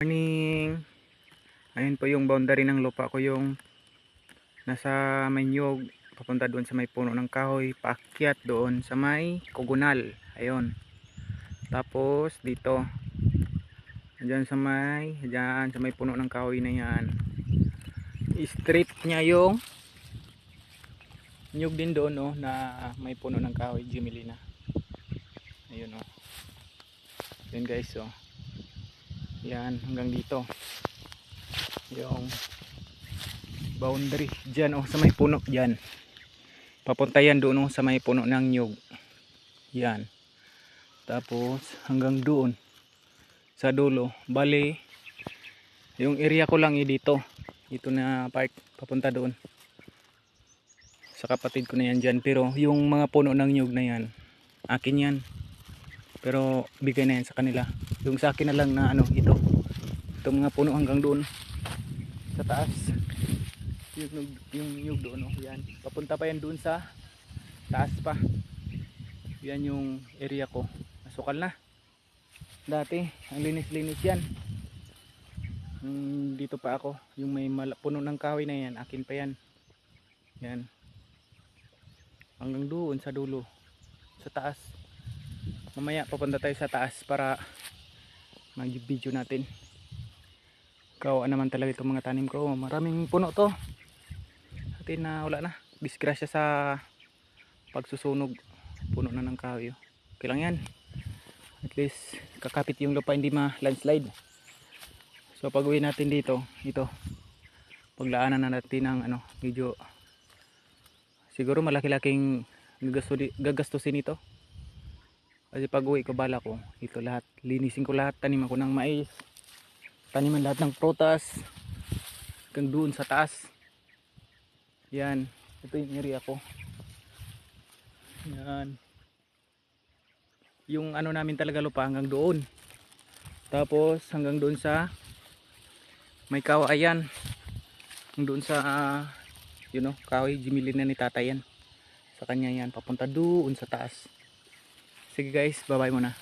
Morning! Ayun po yung boundary ng lupa ko yung nasa may nyog papunta doon sa may puno ng kahoy paakyat doon sa may kugunal. Ayun. Tapos dito. Dyan sa may dyan sa may puno ng kahoy na yan. Straight niya yung nyug din doon oh, na may puno ng kahoy Jimelina ayun oh. Yun guys oh yan hanggang dito. Yung boundary dyan oh sa may puno dyan. Papunta yan doon oh, sa may puno ng nyug. Yan. Tapos hanggang doon. Sa dulo. Bali yung area ko lang eh dito. Dito na park papunta doon. Sa kapatid ko na yan dyan. Pero yung mga puno ng nyug na yan akin yan pero bigay na yan sa kanila. Yung sa akin na lang na ano ito. Itong mga puno hanggang doon. Sa taas. Yung, yung, nyug doon oh, yan. Papunta pa yan doon sa taas pa. Yan yung area ko. Nasukal na. Dati ang linis linis yan. Hmm, dito pa ako. Yung may puno ng kahoy na yan akin pa yan. Yan. Hanggang doon sa dulo. Sa taas mamaya papunta tayo sa taas para mag video natin. Kawa naman talaga itong mga tanim ko. Maraming puno to. Atin na wala na. Disgrasya sa pagsusunog. Puno na ng kahoy oh. okay lang yan. At least kakapit yung lupa hindi ma landslide so pag uwi natin dito ito paglaanan na natin ng ano medyo siguro malaki-laking gagastu- gagastusin ito kasi pag uwi ko bala ko ito lahat. Linisin ko lahat taniman ko ng mais taniman lahat ng prutas hanggang doon sa taas. Yan ito yung area ko. Yan. Yung ano namin talaga lupa hanggang doon. Tapos hanggang doon sa may kawayan hanggang doon sa ah, you know kahoy jimilin na ni tatay yan. Sa kanya yan papunta doon sa taas sige guys. Bye bye muna